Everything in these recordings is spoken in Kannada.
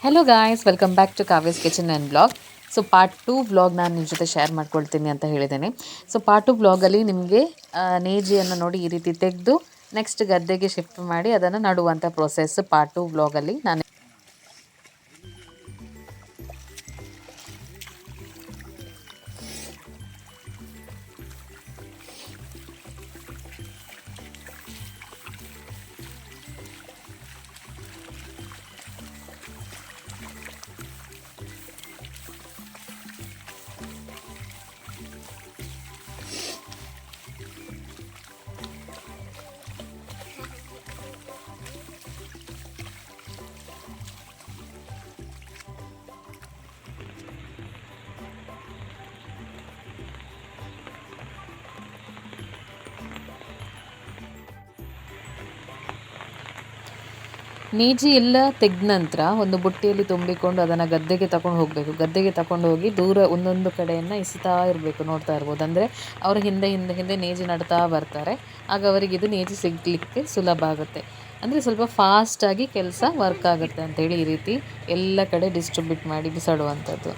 Hello guys, welcome back to Kavya's Kitchen and Blog. So part two vlog ನಾನು ನಿಮ್ಮ ಜೊತೆ ಶೇರ್ ಮಾಡ್ಕೊಳ್ತೀನಿ ಅಂತ ಹೇಳಿದ್ದೇನೆ ಸೊ ಪಾರ್ಟ್ ಟು ವ್ಲಾಗಲ್ಲಿ ನಿಮಗೆ ನೇಜಿಯನ್ನು ನೋಡಿ ಈ ರೀತಿ ತೆಗೆದು ನೆಕ್ಸ್ಟ್ ಗದ್ದೆಗೆ ಶಿಫ್ಟ್ ಮಾಡಿ ಅದನ್ನು ನಡುವಂಥ ಪ್ರೊಸೆಸ್ ಪಾರ್ಟ್ ಟು ವ್ಲಾಗಲ್ಲಿ ನಾನು ನೇಜಿ ಎಲ್ಲ ತೆಗೆದ ನಂತರ ಒಂದು ಬುಟ್ಟಿಯಲ್ಲಿ ತುಂಬಿಕೊಂಡು ಅದನ್ನು ಗದ್ದೆಗೆ ತಗೊಂಡು ಹೋಗಬೇಕು. ಗದ್ದೆಗೆ ತಗೊಂಡು ಹೋಗಿ ದೂರ ಒಂದೊಂದು ಕಡೆಯನ್ನು ಇಸ್ತಾ ಇರಬೇಕು ನೋಡ್ತಾ ಇರ್ಬೋದು. ಅಂದರೆ ಅವರು ಹಿಂದೆ ಹಿಂದೆ ಹಿಂದೆ ನೇಜಿ ನಡ್ತಾ ಬರ್ತಾರೆ. ಆಗ ಅವರಿಗೆ ಇದು ನೇಜಿ ಸಿಗಲಿಕ್ಕೆ ಸುಲಭ ಆಗುತ್ತೆ. ಅಂದರೆ ಸ್ವಲ್ಪ ಫಾಸ್ಟಾಗಿ ಕೆಲಸ ವರ್ಕ್ ಆಗುತ್ತೆ ಅಂತೇಳಿ ಈ ರೀತಿ ಎಲ್ಲ ಕಡೆ ಡಿಸ್ಟ್ರಿಬ್ಯೂಟ್ ಮಾಡಿ ಬಿಸಾಡುವಂಥದ್ದು.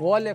Olha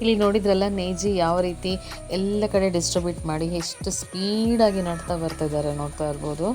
ಇಲ್ಲಿ ನೋಡಿದ್ರಲ್ಲ, ನೇಜಿ ಯಾವ ರೀತಿ ಎಲ್ಲ ಕಡೆ ಡಿಸ್ಟ್ರಿಬ್ಯೂಟ್ ಮಾಡಿ ಎಷ್ಟು ಸ್ಪೀಡಾಗಿ ನಡ್ತಾ ಬರ್ತಾ ಇದ್ದಾರೆ ನೋಡ್ತಾ ಇರ್ಬೋದು.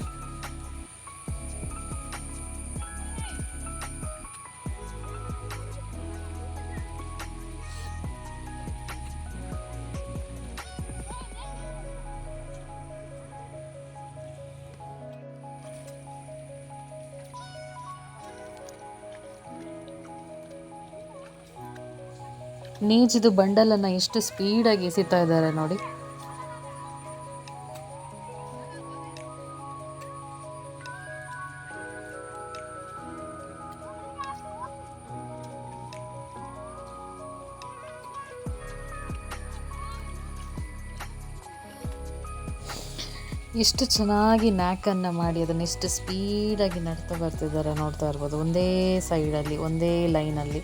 ನೀಜಿದು ಬಂಡಲನ್ನು ಎಷ್ಟು ಸ್ಪೀಡಾಗಿ ಎಸಿತಾ ಇದ್ದಾರೆ ನೋಡಿ. ಎಷ್ಟು ಚೆನ್ನಾಗಿ ನ್ಯಾಕನ್ನು ಮಾಡಿ ಅದನ್ನು ಎಷ್ಟು ಸ್ಪೀಡಾಗಿ ನಡ್ತಾ ಬರ್ತಿದ್ದಾರೆ ನೋಡ್ತಾ ಇರ್ಬೋದು. ಒಂದೇ ಸೈಡಲ್ಲಿ ಒಂದೇ ಲೈನಲ್ಲಿ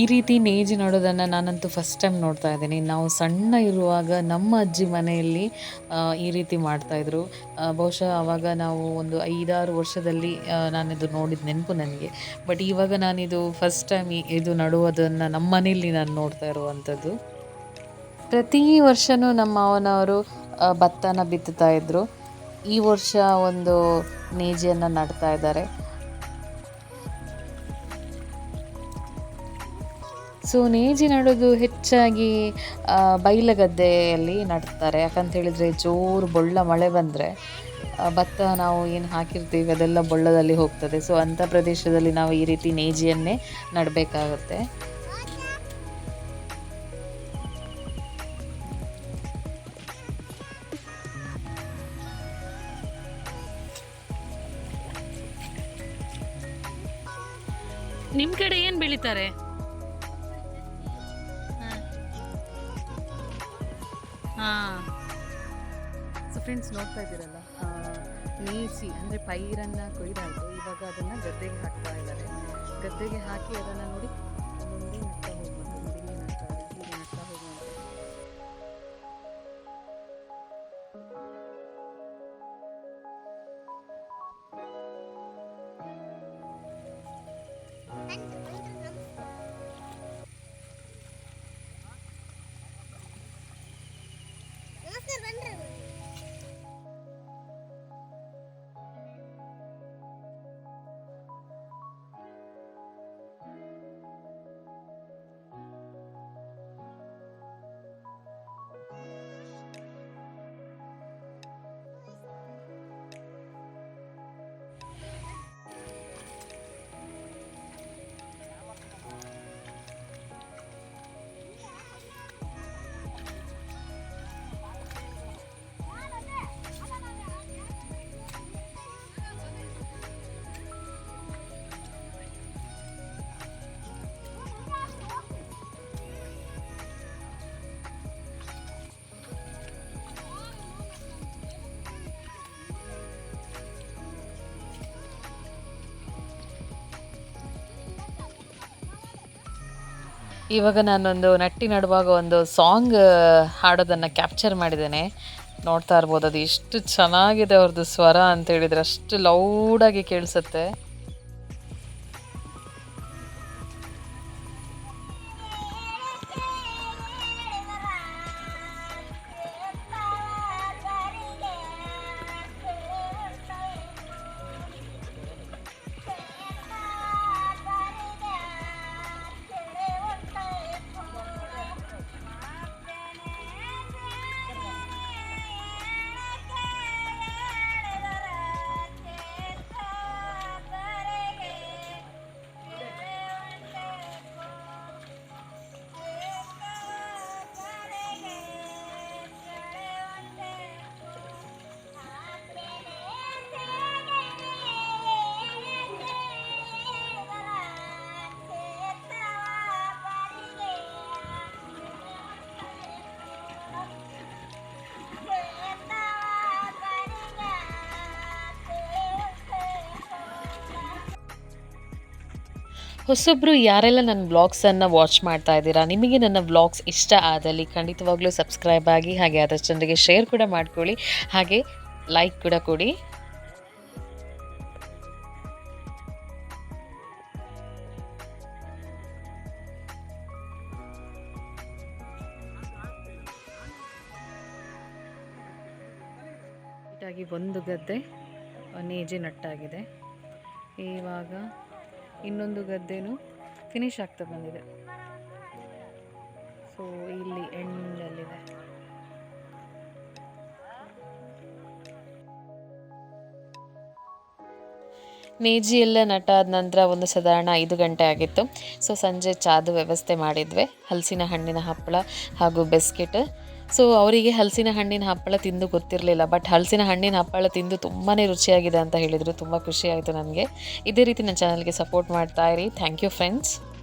ಈ ರೀತಿ ನೇಜಿ ನೋಡೋದನ್ನು ನಾನಂತೂ ಫಸ್ಟ್ ಟೈಮ್ ನೋಡ್ತಾ ಇದ್ದೀನಿ. ನಾವು ಸಣ್ಣ ಇರುವಾಗ ನಮ್ಮ ಅಜ್ಜಿ ಮನೆಯಲ್ಲಿ ಈ ರೀತಿ ಮಾಡ್ತಾಯಿದ್ರು ಬಹುಶಃ ಆವಾಗ ನಾವು ಒಂದು ಐದಾರು ವರ್ಷದಲ್ಲಿ ನಾನಿದು ನೋಡಿದ ನೆನಪು ನನಗೆ. ಬಟ್ ಇವಾಗ ನಾನಿದು ಫಸ್ಟ್ ಟೈಮ್ ಇದು ನಡುವುದನ್ನು ನಮ್ಮ ಮನೆಯಲ್ಲಿ ನಾನು ನೋಡ್ತಾ ಇರುವಂಥದ್ದು. ಪ್ರತಿ ವರ್ಷವೂ ನಮ್ಮ ಅವನವರು ಭತ್ತನ ಬಿತ್ತುತ್ತಾ ಇದ್ದರು ಈ ವರ್ಷ ಒಂದು ನೇಜಿಯನ್ನು ನಡ್ತಾ ಇದ್ದಾರೆ. ಸೊ ನೇಜಿ ನಡೋದು ಹೆಚ್ಚಾಗಿ ಬೈಲ ಬೈಲಗದ್ದೆಯಲ್ಲಿ ನಡ್ತಾರೆ. ಯಾಕಂತ ಹೇಳಿದರೆ ಜೋರು ಬೊಳ್ಳ ಮಳೆ ಬಂದರೆ ಭತ್ತ ನಾವು ಏನು ಹಾಕಿರ್ತೀವಿ, ಅದೆಲ್ಲ ಬೊಳ್ಳದಲ್ಲಿ ಹೋಗ್ತದೆ. ಸೊ ಅಂಥ ಪ್ರದೇಶದಲ್ಲಿ ನಾವು ಈ ರೀತಿ ನೇಜಿಯನ್ನೇ ನಡಬೇಕಾಗುತ್ತೆ. ನಿಮ್ಮ ಕಡೆ ಏನು ಬೆಳೀತಾರೆ? ಫ್ರೆಂಡ್ಸ್ ನೋಡ್ತಾ ಇದ್ದೀರಲ್ಲ ನೇಸಿ ಅಂದರೆ ಪೈರನ್ನು ಕೊಯ್ದಾಯಿತು. ಇವಾಗ ಅದನ್ನು ಗದ್ದೆಗೆ ಹಾಕ್ತಾ ಇದ್ದಾರೆ. ಗದ್ದೆಗೆ ಹಾಕಿ ಅದನ್ನು ನೋಡಿ ಮುಂದೆ ನಡ್ತಾ ಹೋಗುವಂಥ ನೋಡಿ ನಡ್ತಾ ಇದೆ ಹೋಗುವಂಥ ಇವಾಗ ನಾನೊಂದು ನಟ್ಟಿ ನಡುವಾಗ ಒಂದು ಸಾಂಗ್ ಹಾಡೋದನ್ನು ಕ್ಯಾಪ್ಚರ್ ಮಾಡಿದ್ದೇನೆ. ನೋಡ್ತಾ ಇರ್ಬೋದು, ಅದು ಎಷ್ಟು ಚೆನ್ನಾಗಿದೆ ಅವ್ರದ್ದು ಸ್ವರ ಅಂತ ಹೇಳಿದ್ರೆ ಅಷ್ಟು ಲೌಡಾಗಿ ಕೇಳಿಸುತ್ತೆ. ಹೊಸೊಬ್ಬರು ಯಾರೆಲ್ಲ ನನ್ನ ವ್ಲಾಗ್ಸನ್ನು ವಾಚ್ ಮಾಡ್ತಾ ಇದ್ದೀರಾ? ನಿಮಗೆ ನನ್ನ ವ್ಲಾಗ್ಸ್ ಇಷ್ಟ ಆದಲ್ಲಿ ಖಂಡಿತವಾಗ್ಲೂ ಸಬ್ಸ್ಕ್ರೈಬ್ ಆಗಿ ಹಾಗೆ ಆದಷ್ಟು ಜನರಿಗೆ ಶೇರ್ ಕೂಡ ಮಾಡ್ಕೊಳ್ಳಿ. ಹಾಗೆ ಲೈಕ್ ಕೂಡ ಕೊಡಿ. ಒಂದು ಗದ್ದೆ ನೇಜಿ ನಟ್ಟಾಗಿದೆ ಇವಾಗ ಇನ್ನೊಂದು ಗದ್ದೆನೂ ಫಿನಿಶ್ ಆಗ್ತಾ ಬಂದಿದೆ. ಸೊ ಇಲ್ಲಿ ಎಂಡಲ್ಲಿದೆ ನೇಜಿ ಎಲ್ಲ ನಟ ಆದ ನಂತರ ಒಂದು ಸಾಧಾರಣ ಐದು ಗಂಟೆ ಆಗಿತ್ತು. ಸೊ ಸಂಜೆ ಚಾದು ವ್ಯವಸ್ಥೆ ಮಾಡಿದ್ವಿ. ಹಲಸಿನ ಹಣ್ಣಿನ ಹಪ್ಪಳ ಹಾಗೂ ಬಿಸ್ಕೆಟ್. ಸೊ ಅವರಿಗೆ ಹಲಸಿನ ಹಣ್ಣಿನ ಹಪ್ಪಳ ತಿಂದು ಗೊತ್ತಿರಲಿಲ್ಲ ಬಟ್ ಹಲಸಿನ ಹಣ್ಣಿನ ಹಪ್ಪಳ ತಿಂದು ತುಂಬಾ ರುಚಿಯಾಗಿದೆ ಅಂತ ಹೇಳಿದರು. ತುಂಬ ಖುಷಿ ಆಯಿತು ನನಗೆ. ಇದೇ ರೀತಿ ನನ್ನ ಚಾನಲ್ಗೆ ಸಪೋರ್ಟ್ ಮಾಡ್ತಾ ಇರಿ. Thank you friends